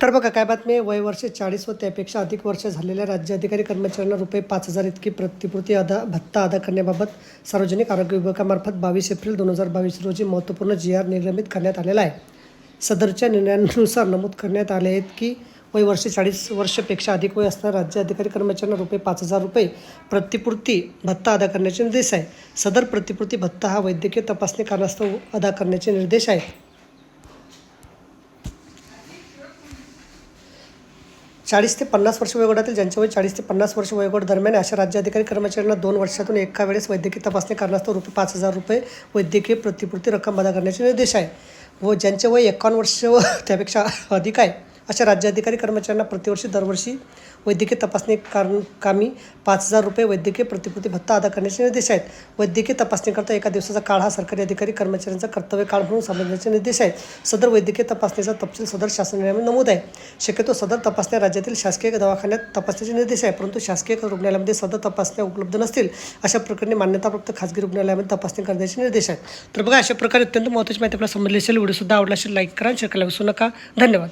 तर बघा काय बातमी आहे? वय वर्ष चाळीस व त्यापेक्षा अधिक वर्ष झालेल्या राज्य अधिकारी कर्मचाऱ्यांना रुपये पाच हजार इतकी प्रतिपूर्ती अदा भत्ता अदा करण्याबाबत सार्वजनिक आरोग्य विभागामार्फत बावीस एप्रिल दोन हजार बावीस रोजी महत्त्वपूर्ण जी आर निर्गमित करण्यात आलेला आहे. सदरच्या निर्णयानुसार नमूद करण्यात आले आहेत की वय वर्ष चाळीस वर्षापेक्षा अधिक वय असणाऱ्या राज्य अधिकारी कर्मचाऱ्यांना रुपये पाच हजार रुपये प्रतिपूर्ती भत्ता अदा करण्याचे निर्देश आहे. सदर प्रतिपूर्ती भत्ता हा वैद्यकीय तपासणी कारणास्तव अदा करण्याचे निर्देश आहेत. चाळीस ते पन्नास वर्ष वयोगटातील ज्यांच्या वय चाळीस ते पन्नास वर्ष वयोगट दरम्यान अशा राज्य अधिकारी कर्मचाऱ्यांना दोन वर्षातून एका वेळेस वैद्यकीय तपासणी कारणास्तव रुपये पाच हजार रुपये वैद्यकीय प्रतिपूर्ती रक्कम अदा करण्याचे निर्देश आहे. व ज्यांचे वय एकावन्न वर्ष व त्यापेक्षा अधिक आहे अशा राज्य अधिकारी कर्मचाऱ्यांना प्रतिवर्षी दरवर्षी वैद्यकीय तपासणी कारण कामी पाच हजार रुपये वैद्यकीय प्रतिपूर्ती भत्ता अदा करण्याचे निर्देश आहेत. वैद्यकीय तपासणीकरता एका दिवसाचा काळ हा सरकारी अधिकारी कर्मचाऱ्यांचा कर्तव्य काळ म्हणून समजण्याचे निर्देश आहेत. सदर वैद्यकीय तपासणीचा तपशील सदर शासन निर्णयामध्ये नमूद आहे. शक्यतो सदर तपासण्या राज्यातील शासकीय दवाखान्यात तपासण्याचे निर्देश आहे परंतु शासकीय रुग्णालयामध्ये सदर तपासण्या उपलब्ध नसतील अशा प्रकरणी मान्यताप्राप्त खाजगी रुग्णालयामध्ये तपासणी करण्याचे निर्देश आहेत. तर बघा अशा प्रकारे अत्यंत महत्त्वाची माहिती आपल्याला समजली असेल. व्हिडिओसुद्धा आवडला असेल लाईक करा शेअर करायला विसरू नका. धन्यवाद.